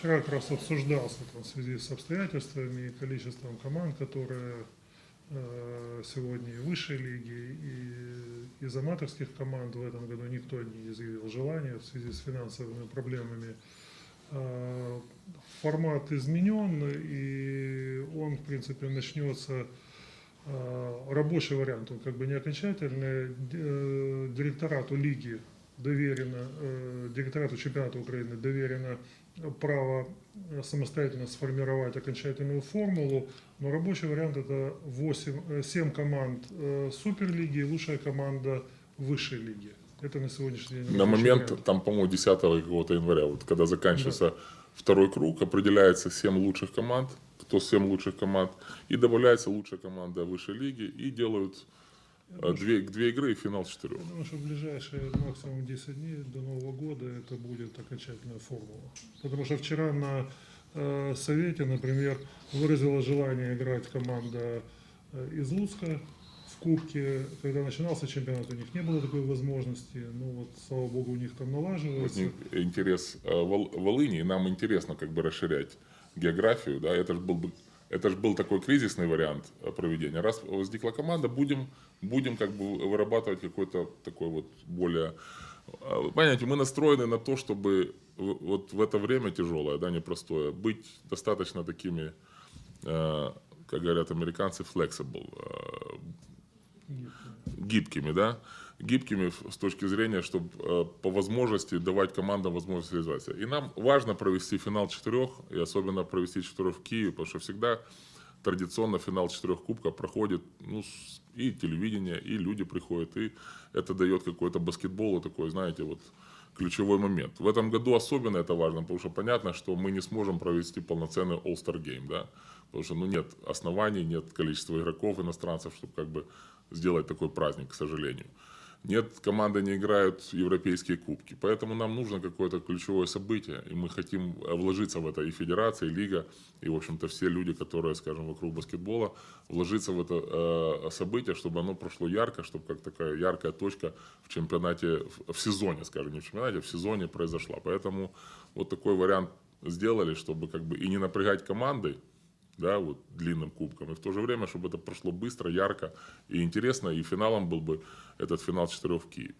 Вчера как раз обсуждался там, в связи с обстоятельствами и количеством команд, которые э, сегодня и высшей лиги, и из аматорских команд в этом году никто не изъявил желания в связи с финансовыми проблемами. Э, Формат изменен, и он, в принципе, начнется э, рабочий вариант, он как бы не окончательный. Э, Директорату лиги доверено, э, директорату чемпионата Украины доверено право э, самостоятельно сформировать окончательную формулу, но рабочий вариант это 8, 7 команд э, Суперлиги и лучшая команда высшей лиги. Это на сегодняшний день. На момент, вариант. там, по-моему, 10 какого-то января, вот когда заканчивается второй круг, определяется 7 лучших команд, кто 7 лучших команд, и добавляется лучшая команда высшей лиги, и делают э, две, две игры и финал с четырех. Я думаю, что в ближайшие максимум 10 дней до Нового года это будет окончательная формула. Потому что вчера на э, совете, например, выразила желание играть команда э, из Луцка в Кубке. Когда начинался чемпионат, у них не было такой возможности. Ну вот, слава богу, у них там налаживается. Возник интерес э, Вол- Волыни, и нам интересно как бы расширять географию, да, это же был бы это же был такой кризисный вариант э, проведения. Раз возникла команда, будем, будем как бы вырабатывать какой-то такой вот более... э, Понимаете, мы настроены на то, чтобы вот в это время тяжелое, да, непростое, быть достаточно такими, э, как говорят американцы, flexible, гибкими, да, гибкими с точки зрения, чтобы по возможности давать командам возможность реализоваться. И нам важно провести финал четырех, и особенно провести четырех в Киеве, потому что всегда традиционно финал четырех кубков проходит, ну, и телевидение, и люди приходят, и это дает какой-то баскетболу такой, знаете, вот ключевой момент. В этом году особенно это важно, потому что понятно, что мы не сможем провести полноценный All-Star Game, да, потому что, ну, нет оснований, нет количества игроков иностранцев, чтобы как бы сделать такой праздник, к сожалению. Нет, команды не играют европейские кубки. Поэтому нам нужно какое-то ключевое событие. И мы хотим вложиться в это и федерация, и лига, и, в общем-то, все люди, которые, скажем, вокруг баскетбола, вложиться в это э, событие, чтобы оно прошло ярко, чтобы как такая яркая точка в чемпионате, в, в сезоне, скажем, не в чемпионате, а в сезоне произошла. Поэтому вот такой вариант сделали, чтобы как бы и не напрягать команды, да, вот длинным кубком, и в то же время, чтобы это прошло быстро, ярко и интересно, и финалом был бы этот финал четырех в Киеве.